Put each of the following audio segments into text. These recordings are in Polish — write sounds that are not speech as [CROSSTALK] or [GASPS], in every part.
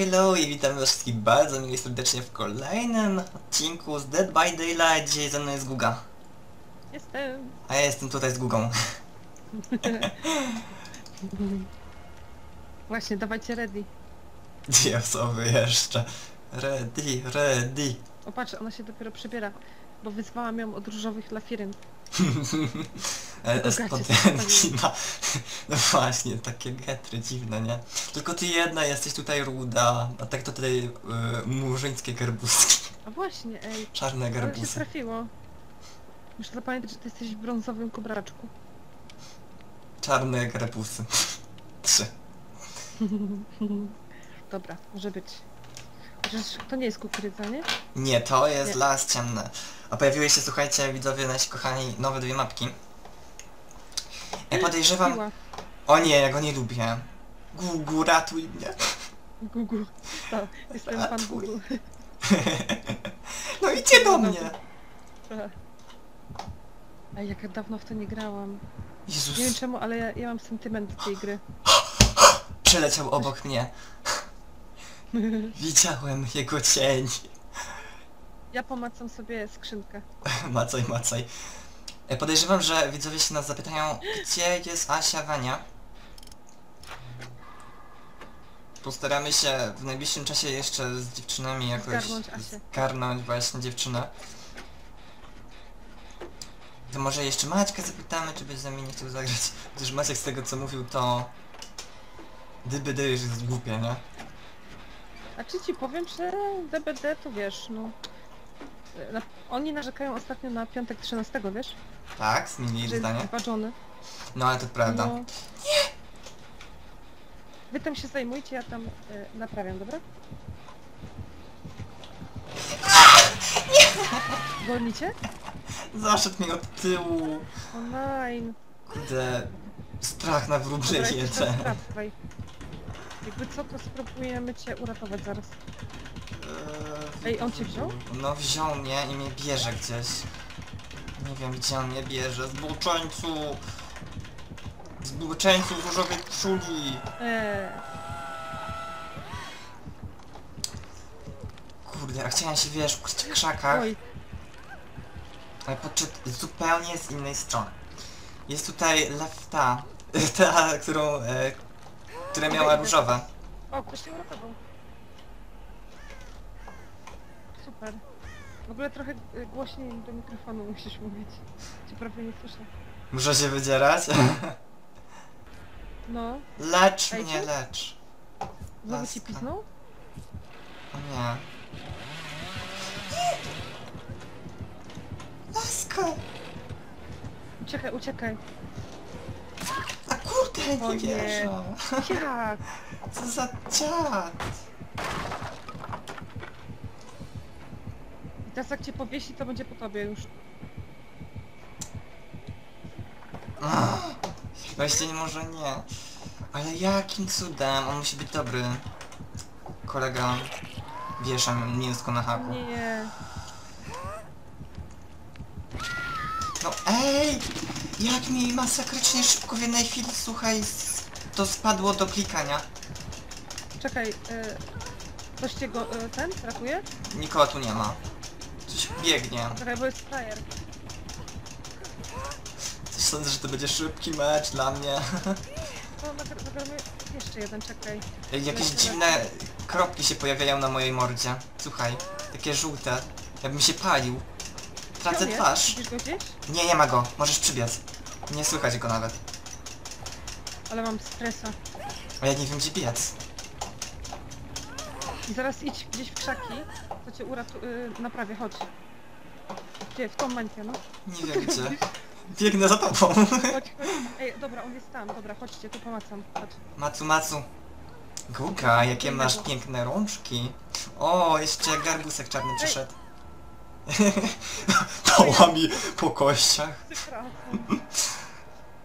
Hello, i witam was wszystkich bardzo miło serdecznie w kolejnym odcinku z Dead by Daylight. Dzisiaj ze mną jest Guga, Jestem. a ja jestem tutaj z Gugą. [LAUGHS] Właśnie, dawajcie ready. Dwie osoby jeszcze. Ready, ready. O patrz, ona się dopiero przybiera, bo wyzwałam ją od różowych lafiryn. [LAUGHS] E, cię Spodenki na... No właśnie, takie getry dziwne, nie? Tylko ty jedna jesteś tutaj ruda, a tak to tutaj y, murzyńskie garbuski. A właśnie, ej, Czarne ale się trafiło. Muszę zapamiętać, że ty jesteś w brązowym kubraczku. Czarne garbusy. [LAUGHS] Trzy. [LAUGHS] Dobra, może być. Chociaż to nie jest kukurydza, nie? Nie, to jest Nie. las ciemny. A pojawiły się, słuchajcie, widzowie, nasi kochani, nowe dwie mapki. Ja podejrzewam... Piła. O nie, ja go nie lubię. Gugu, ratuj mnie. Google. To, jestem pan Ratuj. Google. No idźcie do mnie. Ej, jak ja dawno w to nie grałam. Nie wiem Jezus, czemu, ale ja, ja mam sentyment do tej gry. przeleciał obok mnie. Widziałem jego cień. Ja pomacam sobie skrzynkę. [LAUGHS] Macaj, macaj. E, Podejrzewam, że widzowie się nas zapytają, gdzie jest Asia Wania. Postaramy się w najbliższym czasie jeszcze z dziewczynami jakoś Zgarnąć Asię. zgarnąć właśnie dziewczynę. To może jeszcze Maćka zapytamy, czy by z nami nie chciał zagrać. Gdyż Maciek z tego co mówił to... DBD już jest głupie, nie? A czy ci powiem, że DBD to wiesz, no... Na, oni narzekają ostatnio na piątek 13, wiesz? Tak, zmienili Że jest zdanie. wypaczony. No ale to prawda. No. Wy tam się zajmujcie, ja tam e, naprawiam, dobra? Gonicie? Zaszedł mnie od tyłu. O nein. Kurde, strach na wróble Dobra, jedzie. Jakby co, to spróbujemy cię uratować zaraz. Eee, Ej, on cię wziął? No wziął mnie i mnie bierze gdzieś. Nie wiem gdzie on mnie bierze. Zboczeńcu! Zboczeńcu w różowej koszuli! Eee, Kurde, a chciałem się wiesz, w krzakach, oj, ale podszedł zupełnie z innej strony. Jest tutaj lefta, [LAUGHS] ta, którą, e, która miała różowe. o, ktoś się uratował. Super. W ogóle trochę e, głośniej do mikrofonu musisz mówić. Cię prawie nie słyszę. Muszę się wydzierać? No, Lecz Ej, mnie, lecz. znowu ci Laska. pisnął? O nie. Laska! Uciekaj, uciekaj. A kurde, O nie nie. wierzę. Jak? Co za dziad. I teraz jak cię powiesi, to będzie po tobie już. Ach, Właściwie może nie. Ale jakim cudem? On musi być dobry. Kolega wiesza mięsko na haku. Nie. No ej! Jak mi masakrycznie szybko w jednej chwili, słuchaj, s- to spadło do klikania. Czekaj, e, ktoś cię go, e, ten, ratuje? Nikogo tu nie ma. Coś biegnie. Coś sądzę, że to będzie szybki mecz dla mnie. No, nagramy jeszcze jeden, czekaj. Jakieś dziwne kropki się pojawiają na mojej mordzie. Słuchaj, takie żółte. Jakbym się palił. Tracę twarz. Widzisz go gdzieś? Nie, nie ma go. Możesz przybiec. Nie słychać go nawet. Ale mam stresa. A ja nie wiem gdzie biec. I zaraz idź gdzieś w krzaki, to cię uratu... Y, naprawię, chodź. Gdzie? W tą mańkę, no. Nie wiem gdzie. Biegnę za tobą. Chodź, chodź. [LAUGHS] Ej, dobra, on jest tam, dobra, chodźcie, tu pomacam. Chodź. Macu, macu. Guga, jakie masz piękne rączki. O, jeszcze garbusek czarny przyszedł. [LAUGHS] Pała mi po kościach. Przepraszam.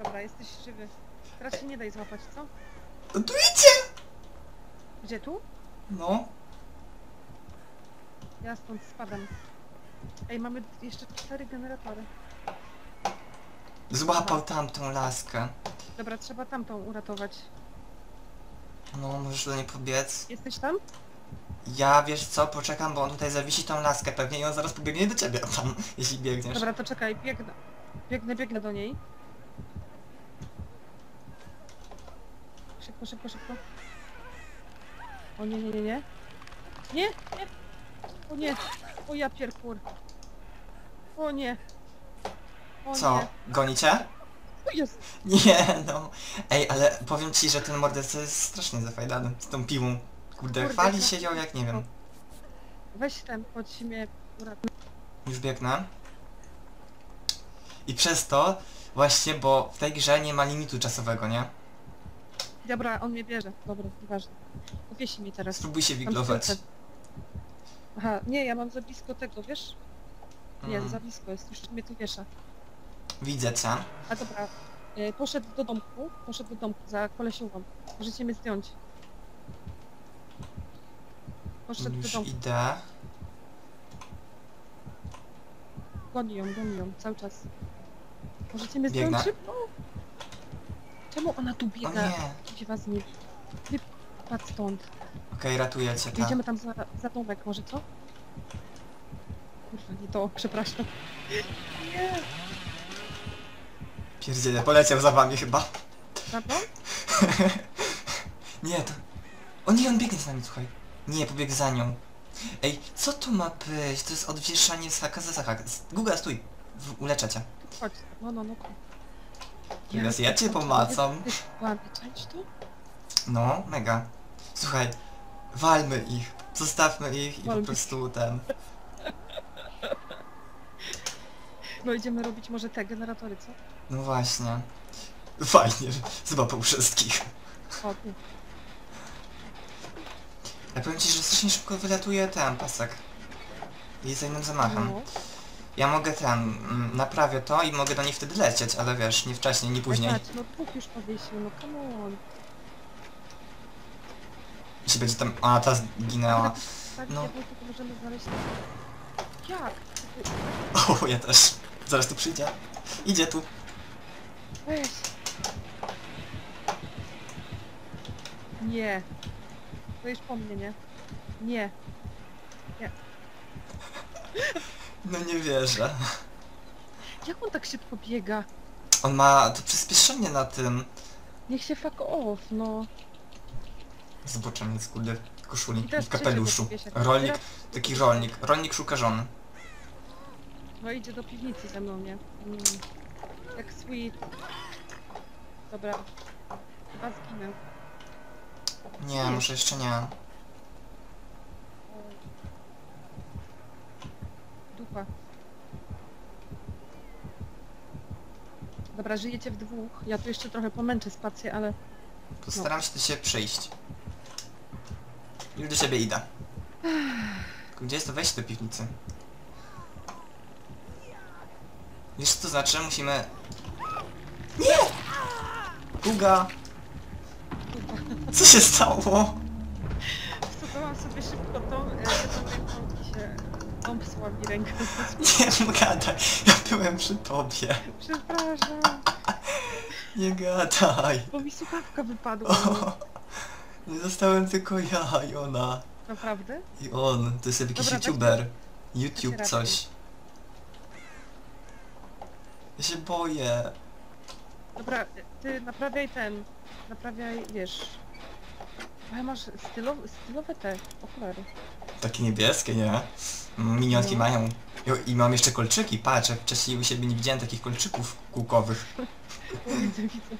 Dobra, jesteś żywy. Teraz się nie daj złapać, co? No tu idzie! Gdzie tu? No. Ja stąd spadam. Ej, mamy jeszcze cztery generatory. Złapał tamtą laskę. Dobra, trzeba tamtą uratować. No, możesz do niej pobiec. Jesteś tam? Ja, wiesz co, poczekam, bo on tutaj zawisi tą laskę pewnie i on zaraz pobiegnie do ciebie [LAUGHS] tam, jeśli biegniesz. Dobra, to czekaj, biegnę. Biegnę, biegnę do niej. Szybko, szybko, szybko. O nie, nie, nie, nie. Nie, nie. O nie. O ja pierkur. O nie. O Co, nie. gonicie? O jest. Nie, no. Ej, ale powiem ci, że ten morderca jest strasznie zafajdany z tą piłą. Kurde, Kurde, chwali to- siedział jak nie wiem. Weź ten, chodź mnie uratuj. Już biegnę. I przez to właśnie, bo w tej grze nie ma limitu czasowego, nie? Dobra, on mnie bierze. Dobra, nieważne. Powiesi mnie teraz. Spróbuj się wiglować. Aha, nie, ja mam za blisko tego, wiesz? Nie, Mm, za blisko jest, już mnie tu wiesza. Widzę cię. A dobra, y, poszedł do domku, poszedł do domku za kolesiową. Możecie mnie zdjąć. Poszedł do Już domku, idę. goni ją, goni ją, cały czas. Możecie mnie Biegnę. zdjąć szybko? Czemu ona tu O biega? nie. Gdzie was nie... Wypadł stąd. Okej, ratuję cię, tak. Jedziemy tam za, za domek, może co? Kurwa, nie to, przepraszam. Nie, Pierdziele, poleciał za wami chyba. prawda? Nie, to... O nie, on biegnie z nami, słuchaj. Nie, pobiegł za nią. Ej, co to ma być? To jest odwieszanie z haka za hak. Google, stój. W- Uleczę cię. Chodź, no, no, no. Teraz ja cię pomacam. No, mega. Słuchaj, walmy ich. Zostawmy ich i po Walmy. prostu ten... No idziemy robić może te generatory, co? No właśnie. Fajnie, złapał wszystkich. O, tu. Ja powiem ci, że strasznie szybko wylatuje ten pasek. I za innym zamachem. No. Ja mogę ten, mm, naprawię to i mogę do niej wtedy lecieć, ale wiesz, nie wcześniej, nie później. Patrz, no dwóch już powiesił, no come on. Jeśli będzie tam... A, ta zginęła. Tak, No. no. możemy znaleźć... Jak? [LAUGHS] O, ja też. Zaraz tu przyjdzie. Idzie tu. Weź. Nie. To już po mnie, nie? Nie. [LAUGHS] No nie wierzę. Jak on tak szybko biega? On ma to przyspieszenie na tym. Niech się fuck off, no. Zboczeniec, kurde, w koszuli I kapeluszu. Rolnik, taki rolnik. Rolnik szuka żony. No idzie do piwnicy ze mną, nie? Mm. Jak sweet. Dobra. Chyba zginę. Nie, może jeszcze nie. Dupa. Dobra, żyjecie w dwóch. Ja tu jeszcze trochę pomęczę spację, ale... Postaram się ciebie przyjść. Już do ciebie idę. Gdzie jest to wejście do piwnicy? Wiesz co to znaczy? Musimy... Nie! Kuga! Dupa. Co się stało? Wstawałam sobie szybko tą, e, ręką i się mi rękę. Nie [LAUGHS] gadaj, ja byłem przy tobie. Przepraszam, Nie gadaj. bo mi słuchawka wypadła. O, nie zostałem tylko ja i ona. Naprawdę? I on, to jest jakiś Dobra, weź youtuber. YouTube coś. Ja się boję. Dobra, ty naprawiaj ten, naprawiaj, wiesz... Ale masz stylowe, stylowe te okulary. Takie niebieskie, nie? Minionki No. mają. I, I mam jeszcze kolczyki, patrz, wcześniej u siebie nie widziałem takich kolczyków kółkowych. O, [LAUGHS] widzę, widzę.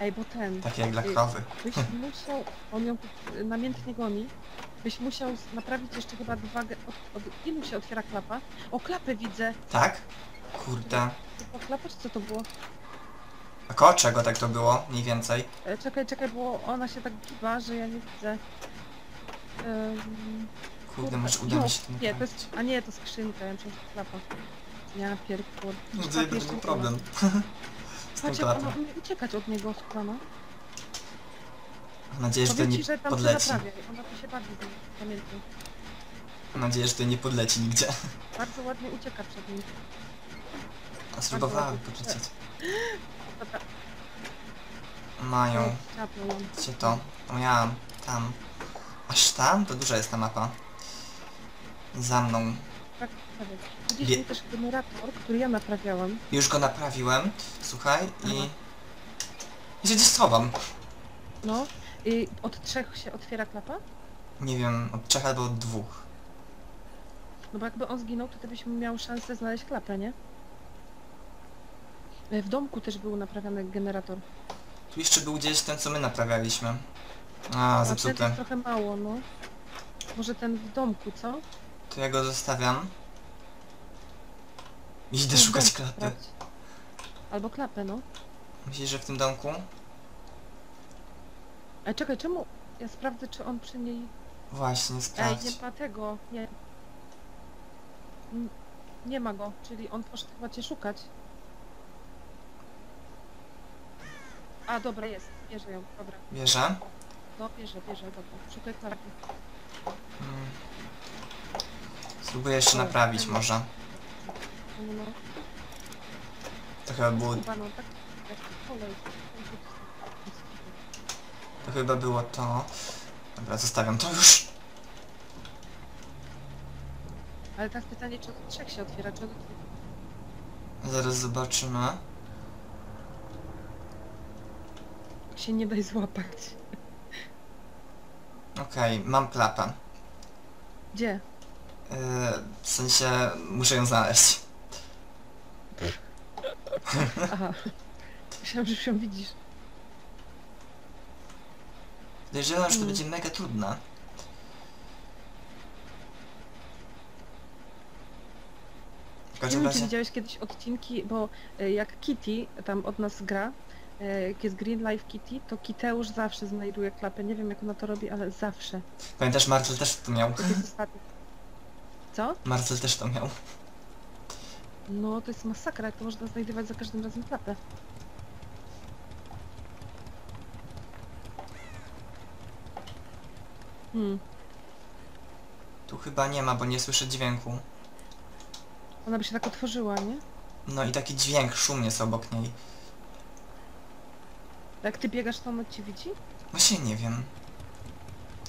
Ej, bo ten, Takie jak dla Ej. krowy. byś musiał, on ją tu y, namiętnie goni, byś musiał naprawić jeszcze chyba dwa, od, od ilu się otwiera klapa? O, klapę widzę! Tak? Kurde. To klapa, czy co to było? A koło czego tak to było? Mniej więcej. E, czekaj, czekaj, bo ona się tak giba, że ja nie widzę. Kurde, może uda mi się to Nie, to jest, a nie, to skrzynka, ja myślę, że to klapa. Ja pierdolę. No Klapy to jest problem. [LAUGHS] Patrz, jak ona umie uciekać od niego, słuchana. Mam nadzieję, że to nie ci, że tam się podleci. naprawia. Ona tu się bawi z nim, pamiętaj. Mam nadzieję, że to nie podleci nigdzie. [LAUGHS] Bardzo ładnie ucieka przed nim. A spróbowały ładnie. podlecieć. [LAUGHS] Dobra. Mają. Gdzie to? O ja, tam. Aż tam? To duża jest ta mapa. Za mną. Tak. Widzisz Wie- mi też generator, który ja naprawiałam. Już go naprawiłem, słuchaj, i... I się gdzieś schowam. No. I od trzech się otwiera klapa? Nie wiem, od trzech albo od dwóch. No bo jakby on zginął, to ty byś miał szansę znaleźć klapę, nie? E, W domku też był naprawiany generator. Tu jeszcze był gdzieś ten, co my naprawialiśmy. A, zepsuty. jest trochę mało, no. Może ten w domku, co? To ja go zostawiam. Idę w szukać klapy. sprawdź. Albo klapę, no. Myślisz, że w tym domku? Ale czekaj, czemu? Ja sprawdzę, czy on przy niej... Właśnie, Ej, sprawdź. nie ma tego, nie. Nie ma go, czyli on poszedł chyba cię szukać. A, dobra, jest. Bierze ją, dobra. Bierze. No, bierze, bierze, dobra. Szukaj klapy. Mm. Spróbuję jeszcze O, naprawić ten- może. To chyba było, no, tak. To chyba było to. Dobra, zostawiam to już. Ale teraz pytanie, czy od trzech się otwiera, czy od? Zaraz zobaczymy. się nie daj złapać. Okej, mam klapę. Gdzie? Yy, w sensie muszę ją znaleźć. Aha. Myślałam, że już ją widzisz. Podejrzewam, że to Mm. będzie mega trudne. W Nie każdym wiem, czy razie... widziałeś kiedyś odcinki, bo e, jak Kitty tam od nas gra, e, jak jest Green Life Kitty, to Kiteusz zawsze znajduje klapę. Nie wiem, jak ona to robi, ale zawsze. Pamiętasz, Marcel też to miał. Jak jest ostatni. Co? Marcel też to miał. No, to jest masakra, jak to można znajdować za każdym razem klapę. Hmm. Tu chyba nie ma, bo nie słyszę dźwięku. Ona by się tak otworzyła, nie? No i taki dźwięk, szum jest obok niej. Jak ty biegasz, to ona ci widzi? Właśnie nie wiem.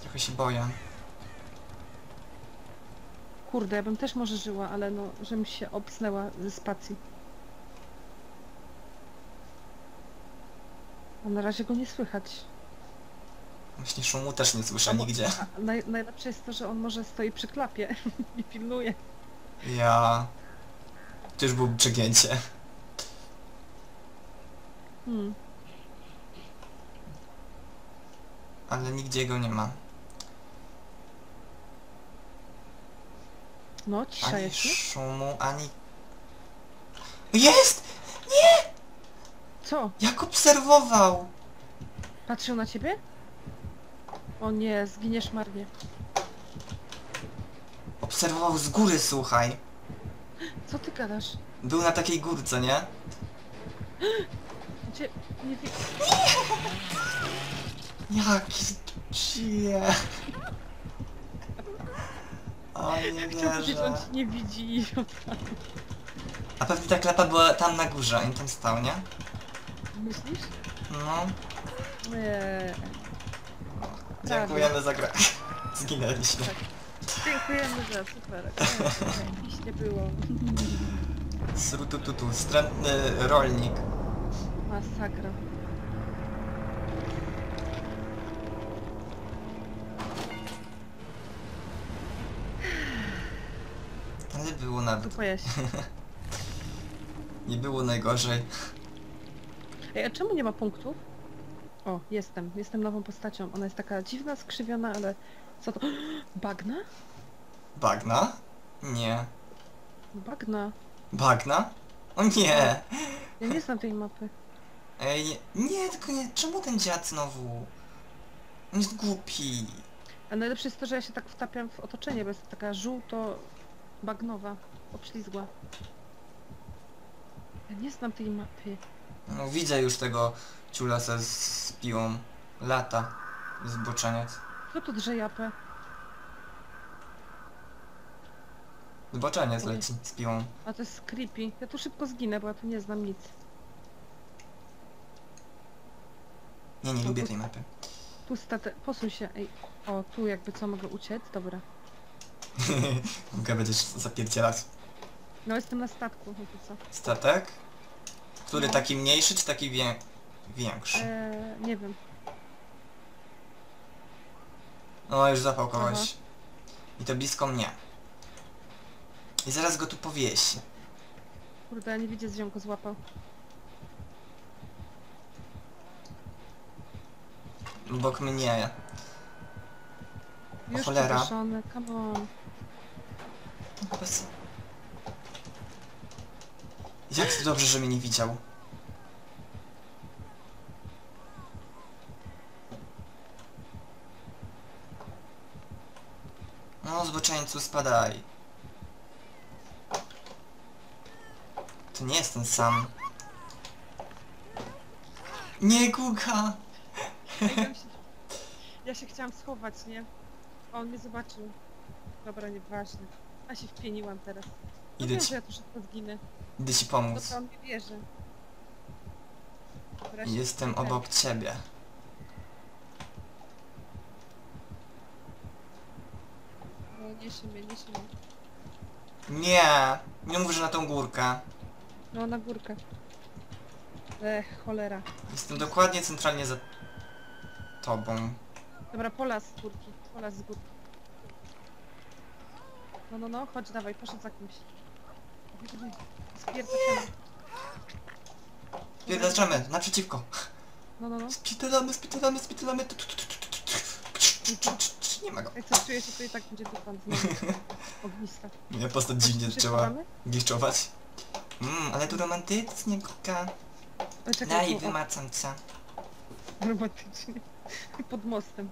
Trochę się boję. Kurde, ja bym też może żyła, ale no, żebym się obsnęła ze spacji. A na razie go nie słychać. Właśnie szumu też nie słyszę Albo- nigdzie. A naj, najlepsze jest to, że on może stoi przy klapie [LAUGHS] i pilnuje. Ja... To już było przegięcie. Hmm. Ale nigdzie go nie ma. No, cisza Ani jest, nie? szumu, ani... Jest! Co? Jak obserwował! Patrzył na ciebie? O nie, zginiesz marnie. Obserwował z góry, słuchaj. Co ty gadasz? Był na takiej górce, nie? [GASPS] Gdzie? Nie wi... [LAUGHS] Jaki. O nie powiedzieć, on wierzę. ci nie widzi i A pewnie ta klapa była tam na górze, on tam stał, nie? Myślisz? No, Nie. dziękujemy za grę. [LAUGHS] Zginęliśmy. Dziękujemy za super. [LAUGHS] Nie było. Srutututu, wstrętny rolnik. Masakra. Było jaś. [LAUGHS] nie było najgorzej. [LAUGHS] Ej, a czemu nie ma punktów? O, jestem. Jestem nową postacią. Ona jest taka dziwna, skrzywiona, ale... Co to? [GASPS] Bagna? Bagna? Nie. Bagna. Bagna? O nie! [LAUGHS] Ja nie znam tej mapy. Ej, nie, tylko nie, czemu ten dziad znowu? On jest głupi. A najlepsze jest to, że ja się tak wtapiam w otoczenie, bo jest taka żółto-bagnowa, obślizgła. Ja nie znam tej mapy. No widzę już tego ciulasa z, z piłą. Lata. Zboczeniec. Kto tu drze japę? Zboczeniec leci z piłą. A to jest creepy. Ja tu szybko zginę, bo ja tu nie znam nic. Nie, nie lubię tej mapy. Tu state... Posuń się, ej. O, tu jakby co, mogę uciec? Dobra. [LAUGHS] Mogę będziesz zapierdzielać. No jestem na statku, co? Statek? Który No. taki mniejszy, czy taki wię... większy? Eee, nie wiem. No, już zapał kogoś. I to blisko mnie. I zaraz go tu powiesi. Kurde, ja nie widzę, on go złapał. Obok mnie. Już cholera. powieszony, come on. Bez... Jak to dobrze, że mnie nie widział. No, zboczeńcu, spadaj. To nie jest ten sam. Nie, Guga! Ja, się... ja się chciałam schować, nie? A on mnie zobaczył. Dobra, nieważne. A się wpieniłam teraz. No Idę wiem, ci, że ja tu szybko zginę. idę ci No pomóc. to on nie wierzy. Dobra, się Jestem wpię- obok ciebie. No, niesie mnie, niesie mnie. Nie! Nie mów, że na tą górkę. No, na górkę. Ech, cholera. Jestem dokładnie centralnie za tobą. Dobra, pola z górki. Pola z górki. No, no, no, chodź, dawaj, poszedł za kimś. Spierdolamy. Pierdaczamy, naprzeciwko. No, no, no. Tu, tu, tu, tu, tu, tu, tu. Nie ma go. Jak coś czuję, to i tak będzie dupan znowu. Ognista. Mnie postać dziwnie zaczęła giszczować. Mmm, ale tu romantycznie, kuka. Oj, czekaj, Daj, tu, o, wymacam cię. romantycznie. Pod mostem.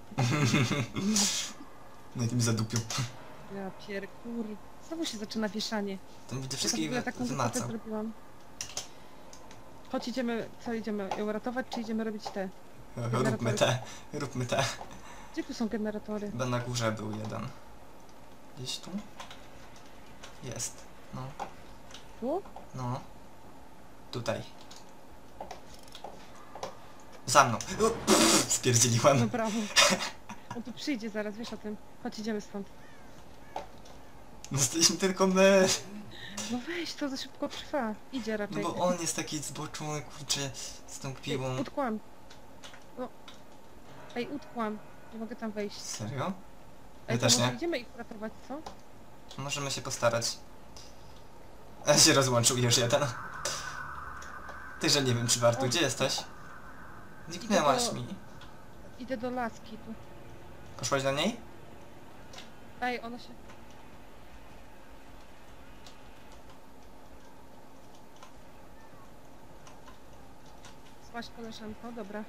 No i tym Ja pierkur. Znowu się zaczyna wieszanie. Ten te Ja w wszystkich ogóle wy- taką wymacał. zrobiłam. Chodź, idziemy, co idziemy, ją ratować, czy idziemy robić te? Róbmy te, róbmy te. Gdzie tu są generatory? Chyba na górze był jeden. Gdzieś tu? Jest. No, Tu? no. Tutaj. Za mną. O, pff, No Spierdzieliłem. brawo. On tu przyjdzie zaraz, wiesz o tym. Chodź, idziemy stąd. Jesteśmy tylko my. No weź, to za szybko trwa. Idzie No raczej. bo on jest taki zboczony, kurczę, z tą kpiłą. Ej, utkłam. No. Ej, utkłam. Nie mogę tam wejść. Serio? Ej, My to też może nie. idziemy ich uratować, co? Możemy się postarać. A się rozłączył już jeden. Tyże nie wiem czy warto. Gdzie jesteś? Zniknęłaś mi. Idę do laski tu. Poszłaś do niej? Ej, ona się... Złaś koleżanko, dobra.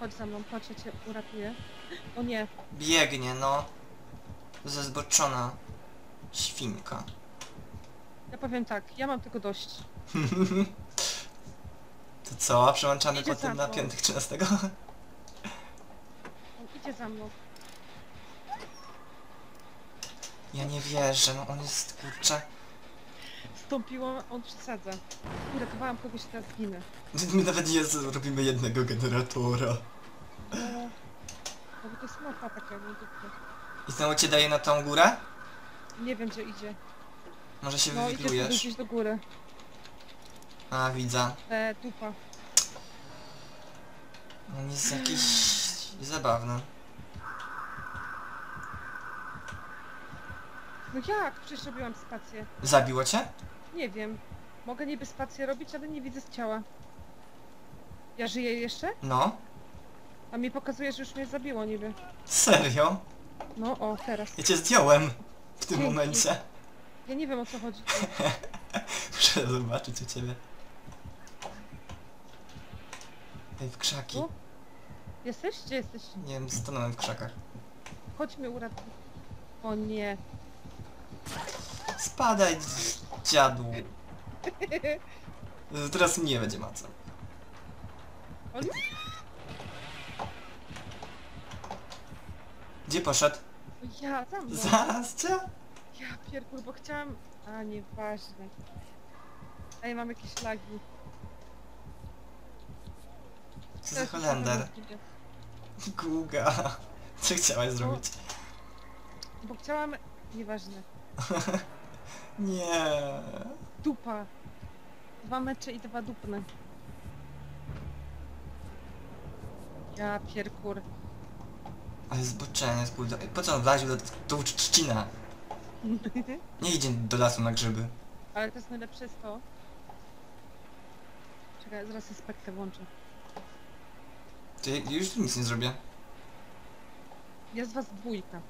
Chodź za mną, ja cię uratuję. O nie, Biegnie, no. Zezboczona. Świnka. ja powiem tak, ja mam tego dość. [LAUGHS] To co? Przełączamy Idzie potem za na mną. piątek 13? On idzie za mną. Ja nie wierzę, no on jest kurczę. Stąpiłam, on przesadza. Uratowałam kogoś, teraz ginę. [LAUGHS] My nawet nie z- robimy jednego generatora. No, no bo to jest mapa taka, no dupka. I znowu cię daje na tą górę? Nie wiem, gdzie idzie. Może się No, idzie wywiglujesz? gdzieś do góry. A, widzę. E, dupa. On jest jakiś zabawny. No jak? Przecież robiłam spację. Zabiło cię? Nie wiem. Mogę niby spację robić, ale nie widzę z ciała. Ja żyję jeszcze? No. A mi pokazuje, że już mnie zabiło niby. Serio? No o, teraz. Ja cię zdjąłem w tym Dzięki. momencie. Ja nie wiem o co chodzi. [LAUGHS] Muszę zobaczyć u ciebie. Ej, w krzaki. Tu? Jesteś? Gdzie jesteś? Nie wiem, stanąłem w krzakach. Chodź mnie uratuj. O nie. Spadaj, dziadu. Teraz nie będzie maca. O nie. Gdzie poszedł? Ja, za mną. Ja pierkur, bo chciałam... A, nieważne. Ej, mam jakieś lagi. Co za Holender? Guga. Co chciałaś zrobić? Bo chciałam... Nieważne. [LAUGHS] Nie. Dupa. Dwa mecze i dwa dupne. Ja pierkur. Ale zboczenie, kurde. Po co on wlaził do tą trzcinę? [LAUGHS] Nie idzie do lasu na grzyby. Ale to jest najlepsze jest to. Czekaj, zaraz aspektę włączę. Ja już tu nic nie zrobię. Jest was dwójka.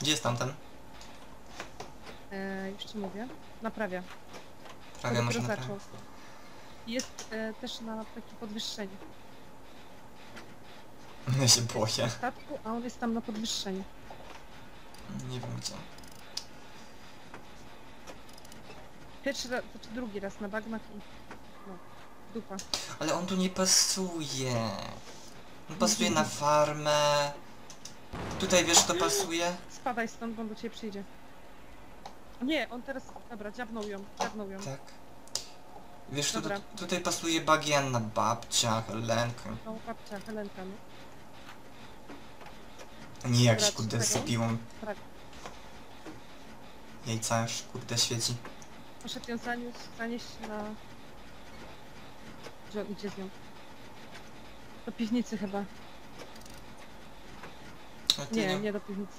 Gdzie jest tamten? E, już ci mówię. Naprawia. Prawie To może naprawić. zaczął. Jest e, też na takie podwyższenie [LAUGHS] Ja się boję. statku, a on jest tam na podwyższeniu. Nie wiem gdzie. Pierwszy raz, znaczy drugi raz na bagnach i... No, dupa. Ale on tu nie pasuje. On pasuje na farmę. Tutaj wiesz kto pasuje? Spadaj stąd, bo on do ciebie przyjdzie. Nie, on teraz... Dobra, dziabnął ją, dziabnął ją. Tak. Wiesz, tu, Dobra. tutaj pasuje bagienna babcia, Helenka. No, babcia, Helenka, no. Nie jakiś Dobra, kurde z czego? piłą. Tak. Jajca już kurde świeci. Poszedł ją zaniósł, zanieść na... Gdzie on idzie z nią? Do piwnicy chyba. A ty Nie, nie do piwnicy.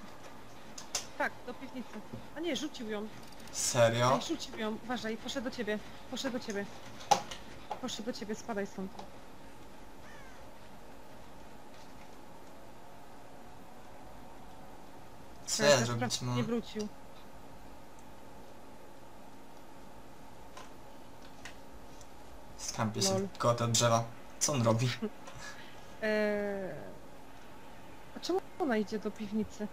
Tak, do piwnicy. A nie, rzucił ją. Serio? Ej, rzucił ją. Uważaj, poszedł do ciebie. Poszedł do ciebie. Poszedł do ciebie, spadaj stąd. Co Teraz ja sprawdź, zrobić Nie mam? wrócił. Skampię się Lol. koło tego drzewa. Co on robi? Eee... [LAUGHS] A czemu ona idzie do piwnicy?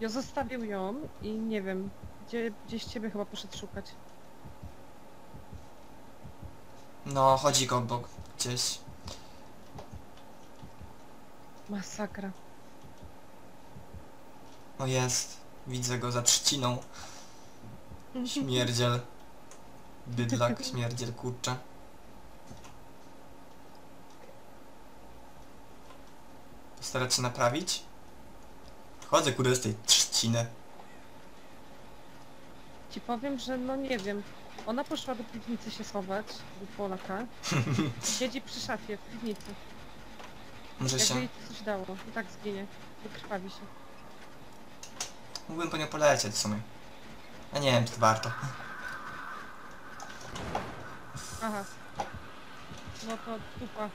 Ja zostawił ją i nie wiem, gdzie, gdzieś ciebie chyba poszedł szukać. No, chodzi go obok gdzieś. Masakra. No jest. Widzę go za trzciną. Śmierdziel. Bydlak, [LAUGHS] śmierdziel, kurczę. Postarać się naprawić? Chodzę kurde z tej trzciny. Ci powiem, że no nie wiem. Ona poszła do piwnicy się schować, do Polaka. [LAUGHS] Siedzi przy szafie w piwnicy. Może Jakby się... jej coś dało. I tak zginie. Wykrwawi się. Mógłbym po nią polecieć w sumie. A nie wiem, czy to warto. Aha. No to dupa.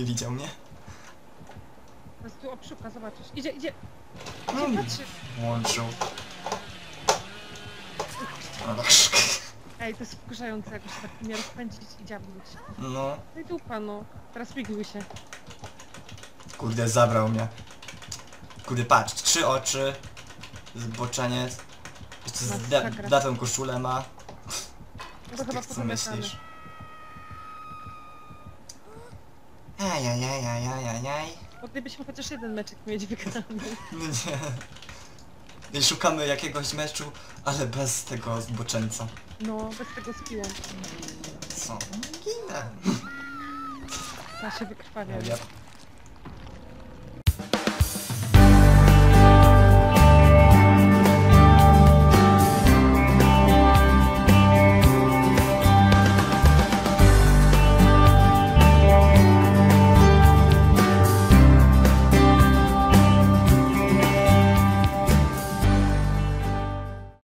Nie widział mnie? Teraz tu obszuka, zobaczysz. Idzie, idzie! No, Idzie, patrzy! włączył. Ej, to jest wkurzające jakoś tak mnie rozpędzić i dziabnąć. No, No i dupa, no. Teraz wigluj się. kurde, zabrał mnie. Kurde, patrz, trzy oczy, zboczeniec, jeszcze z da Masakra. datą koszulę ma. No to Co ty chyba co pozamiatane. myślisz? Ajajajajajajaj. Moglibyśmy chociaż jeden meczek mieć wygrany. No nie. I szukamy jakiegoś meczu, ale bez tego zboczeńca. No, bez tego piłą. Co? Ginę. Ja się wykrwawia. Ja